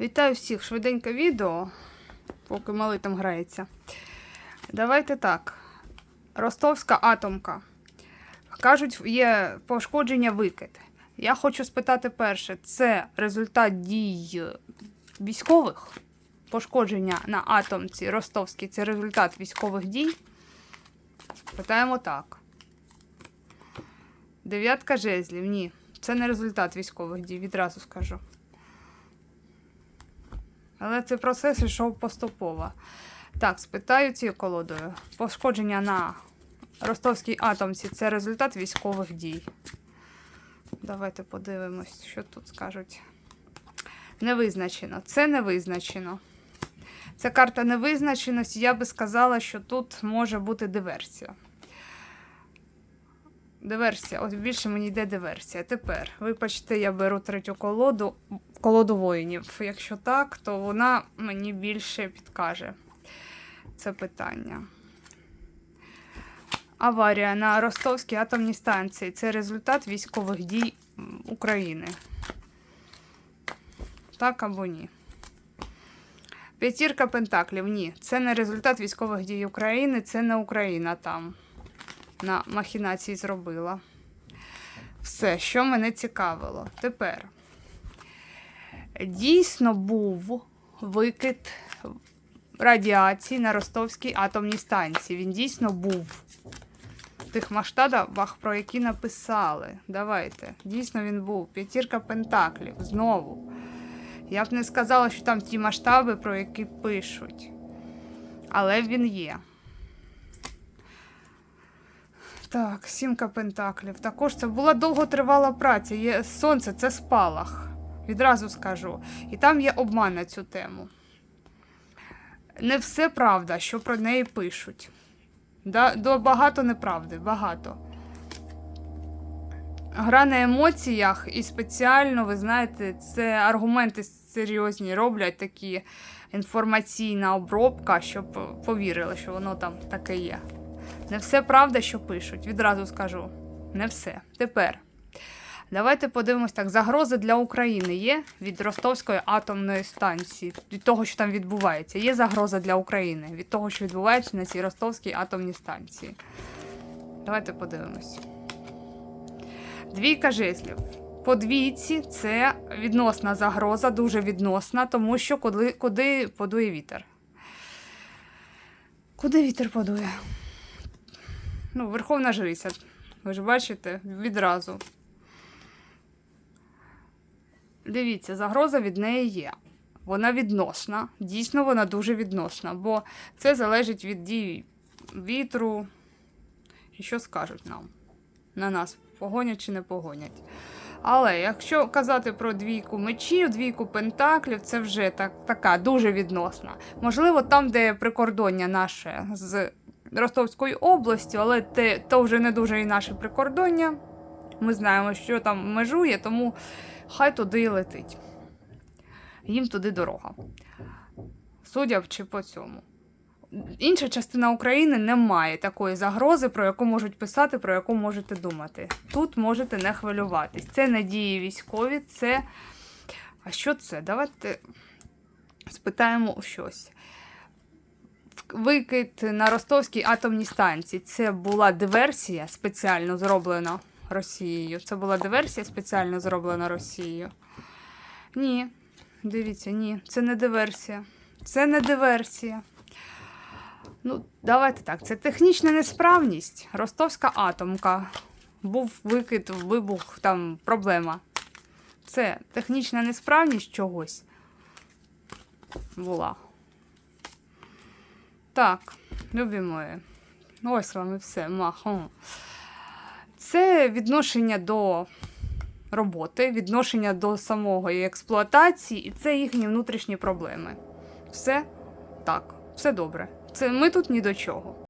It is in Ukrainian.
Вітаю всіх! Швиденьке відео, поки малий там грається. Давайте так. Ростовська атомка. Кажуть, є пошкодження викид. Я хочу спитати перше: це результат дій військових? Пошкодження на атомці ростовській це результат військових дій? Питаємо так. Дев'ятка жезлів. Ні. Це не результат військових дій, відразу скажу. Але цей процес йшов поступово. Так, спитаю цією колодою. Пошкодження на ростовській атомці це результат військових дій. Давайте подивимось, що тут скажуть. Не визначено. Це не визначено. Це карта невизначеності. Я би сказала, що тут може бути диверсія. Диверсія. От більше мені йде диверсія. Тепер, вибачте, я беру третю колоду, колоду воїнів. Якщо так, то вона мені більше підкаже це питання. Аварія на Ростовській атомній станції це результат військових дій України. Так або ні. П'ятірка Пентаклів. Ні. Це не результат військових дій України, це не Україна там на махінації зробила. Все, що мене цікавило. Тепер дійсно був викид радіації на Ростовській атомній станції. Він дійсно був в тих масштабах, про які написали. Давайте. Дійсно, він був. П'ятірка Пентаклів. Знову. Я б не сказала, що там ті масштаби, про які пишуть. Але він є. Так, сімка пентаклів. Також це була довготривала праця. Є сонце це спалах. Відразу скажу. І там є обман на цю тему. Не все правда, що про неї пишуть. Да, до, багато неправди, багато. Гра на емоціях і спеціально, ви знаєте, це аргументи серйозні роблять такі інформаційна обробка, щоб повірили, що воно там таке є. Не все правда, що пишуть. Відразу скажу. Не все. Тепер. Давайте подивимось так. Загрози для України є від Ростовської атомної станції, від того, що там відбувається. Є загроза для України від того, що відбувається на цій Ростовській атомній станції. Давайте подивимось. Двійка жезлів. По двійці це відносна загроза, дуже відносна, тому що куди, куди подує вітер. Куди вітер подує? Ну, Верховна Жриця. Ви ж бачите, відразу. Дивіться, загроза від неї є. Вона відносна. Дійсно, вона дуже відносна, бо це залежить від дії вітру. І що скажуть нам? На нас погонять чи не погонять. Але якщо казати про двійку мечів, двійку пентаклів, це вже так, така дуже відносна. Можливо, там, де прикордоння наше з Ростовською областю, але те, то вже не дуже і наше прикордоння. Ми знаємо, що там межує, тому хай туди і летить. Їм туди дорога. Судячи по цьому. Інша частина України не має такої загрози, про яку можуть писати, про яку можете думати. Тут можете не хвилюватись. Це не дії військові, це. А що це? Давайте спитаємо щось. Викид на Ростовській атомній станції. Це була диверсія спеціально зроблена Росією. Це була диверсія спеціально зроблена Росією. Ні, дивіться, ні, це не диверсія. Це не диверсія. Ну, давайте так. Це технічна несправність. Ростовська атомка. Був викид, вибух, там проблема. Це технічна несправність чогось була. Так, любі мої. Ось вам і все. Махом. Це відношення до роботи, відношення до самої експлуатації, і це їхні внутрішні проблеми. Все так, все добре. Це ми тут ні до чого.